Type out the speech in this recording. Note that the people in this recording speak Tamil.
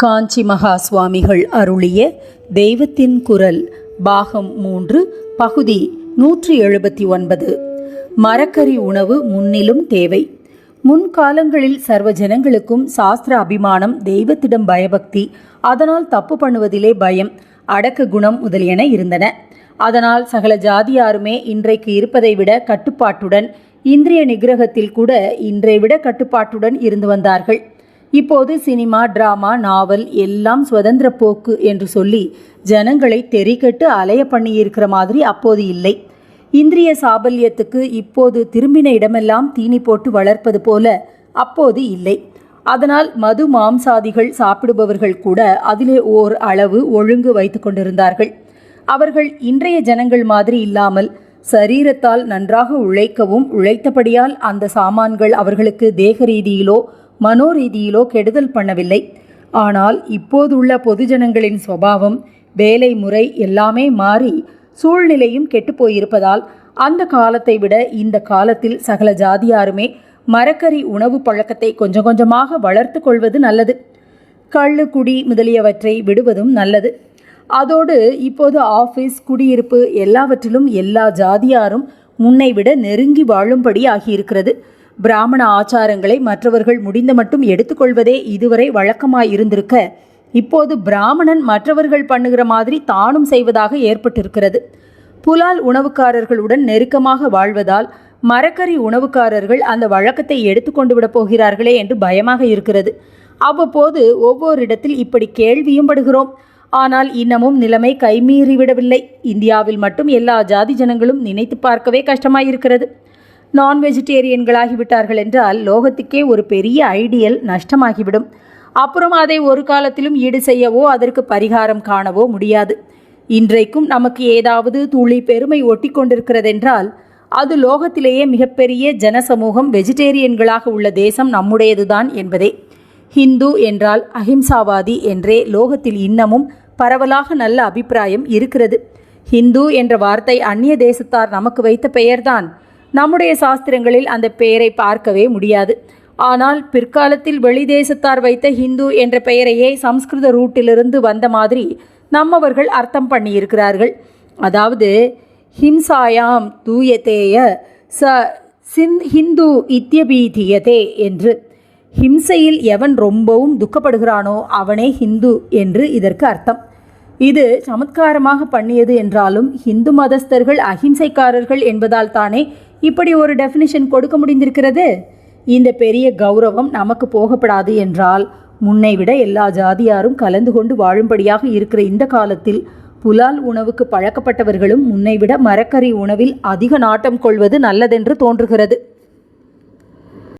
காஞ்சி மகா சுவாமிகள் அருளிய தெய்வத்தின் குரல் பாகம் மூன்று பகுதி நூற்றி எழுபத்தி ஒன்பது. மரக்கறி உணவு முன்னிலும் தேவை. முன்காலங்களில் சர்வ ஜனங்களுக்கும் சாஸ்திர அபிமானம் தெய்வத்திடம் பயபக்தி அதனால் தப்பு பண்ணுவதிலே பயம் அடக்க குணம் முதலியன இருந்தன. அதனால் சகல ஜாதியாருமே இன்றைக்கு இருப்பதை விட கட்டுப்பாட்டுடன் இந்திரிய நிகிரகத்தில் கூட இன்றை விட கட்டுப்பாட்டுடன் இருந்து வந்தார்கள். இப்போது சினிமா டிராமா நாவல் எல்லாம் சுதந்திர போக்கு என்று சொல்லி ஜனங்களை தெரிக்கட்டு அலைய பண்ணியிருக்கிற மாதிரி அப்போது இல்லை. இந்திரிய சாபல்யத்துக்கு இப்போது திரும்பின இடமெல்லாம் தீனி போட்டு வளர்ப்பது போல அப்போது இல்லை. அதனால் மது மாம்சாதிகள் சாப்பிடுபவர்கள் கூட அதிலே ஓர் அளவு ஒழுங்கு வைத்து கொண்டிருந்தார்கள். அவர்கள் இன்றைய ஜனங்கள் மாதிரி இல்லாமல் சரீரத்தால் நன்றாக உழைக்கவும் உழைத்தபடியால் அந்த சாமான்கள் அவர்களுக்கு தேக ரீதியிலோ மனோரீதியிலோ கெடுதல் பண்ணவில்லை. ஆனால் இப்போதுள்ள பொதுஜனங்களின் சுவாவம் வேலை முறை எல்லாமே மாறி சூழ்நிலையும் கெட்டுப்போயிருப்பதால் அந்த காலத்தை விட இந்த காலத்தில் சகல ஜாதியாருமே மரக்கறி உணவு பழக்கத்தை கொஞ்சம் கொஞ்சமாக வளர்த்து கொள்வது நல்லது. கள்ளு குடி முதலியவற்றை விடுவதும் நல்லது. அதோடு இப்போது ஆஃபீஸ் குடியிருப்பு எல்லாவற்றிலும் எல்லா ஜாதியாரும் முன்னை விட நெருங்கி வாழும்படி ஆகியிருக்கிறது பிராமண ஆச்சாரங்களை மற்றவர்கள் முடிந்த மட்டும் எடுத்துக்கொள்வதே இதுவரை வழக்கமாயிருந்திருக்க இப்போது பிராமணன் மற்றவர்கள் பண்ணுகிற மாதிரி தானும் செய்வதாக ஏற்பட்டிருக்கிறது. புலால் உணவுக்காரர்களுடன் நெருக்கமாக வாழ்வதால் மரக்கறி உணவுக்காரர்கள் அந்த வழக்கத்தை எடுத்துக்கொண்டு விடப் போகிறார்களே என்று பயமாக இருக்கிறது. அவ்வப்போது ஒவ்வொரு இடத்தில் இப்படி கேள்வியும் படுகிறோம். ஆனால் இன்னமும் நிலைமை கைமீறிவிடவில்லை. இந்தியாவில் மட்டும் எல்லா ஜாதி ஜனங்களும் நினைத்து பார்க்கவே கஷ்டமாயிருக்கிறது. நான் வெஜிடேரியன்களாகிவிட்டார்கள் என்றால் லோகத்துக்கே ஒரு பெரிய ஐடியல் நஷ்டமாகிவிடும். அப்புறம் அதை ஒரு காலத்திலும் ஈடு செய்யவோ அதற்கு பரிகாரம் காணவோ முடியாது. இன்றைக்கும் நமக்கு ஏதாவது துளி பெருமை ஒட்டி கொண்டிருக்கிறதென்றால் அது லோகத்திலேயே மிகப்பெரிய ஜனசமூகம் வெஜிடேரியன்களாக உள்ள தேசம் நம்முடையதுதான் என்பதே. ஹிந்து என்றால் அஹிம்சாவாதி என்றே லோகத்தில் இன்னமும் பரவலாக நல்ல அபிப்பிராயம் இருக்கிறது. ஹிந்து என்ற வார்த்தை அந்நிய தேசத்தார் நமக்கு வைத்த பெயர்தான். நம்முடைய சாஸ்திரங்களில் அந்த பெயரை பார்க்கவே முடியாது. ஆனால் பிற்காலத்தில் வெளிதேசத்தார் வைத்த ஹிந்து என்ற பெயரையே சம்ஸ்கிருத ரூட்டிலிருந்து வந்த மாதிரி நம்மவர்கள் அர்த்தம் பண்ணியிருக்கிறார்கள். அதாவது ஹிம்சாயாம் தூயத்தேய ச சின் ஹிந்து இத்தியபீதியதே என்று. ஹிம்சையில் எவன் ரொம்பவும் துக்கப்படுகிறானோ அவனே ஹிந்து என்று இதற்கு அர்த்தம். இது சமத்காரமாக பண்ணியது என்றாலும் ஹிந்து மதஸ்தர்கள் அஹிம்சைக்காரர்கள் என்பதால் தானே இப்படி ஒரு டெஃபினிஷன் கொடுக்க முடிந்திருக்கிறது? இந்த பெரிய கௌரவம் நமக்கு போகப்படாது என்றால் முன்னை விட எல்லா ஜாதியாரும் கலந்து கொண்டு வாழும்படியாக இருக்கிற இந்த காலத்தில் புலால் உணவுக்கு பழக்கப்பட்டவர்களும் முன்னை விட மரக்கறி உணவில் அதிக நாட்டம் கொள்வது நல்லதென்று தோன்றுகிறது.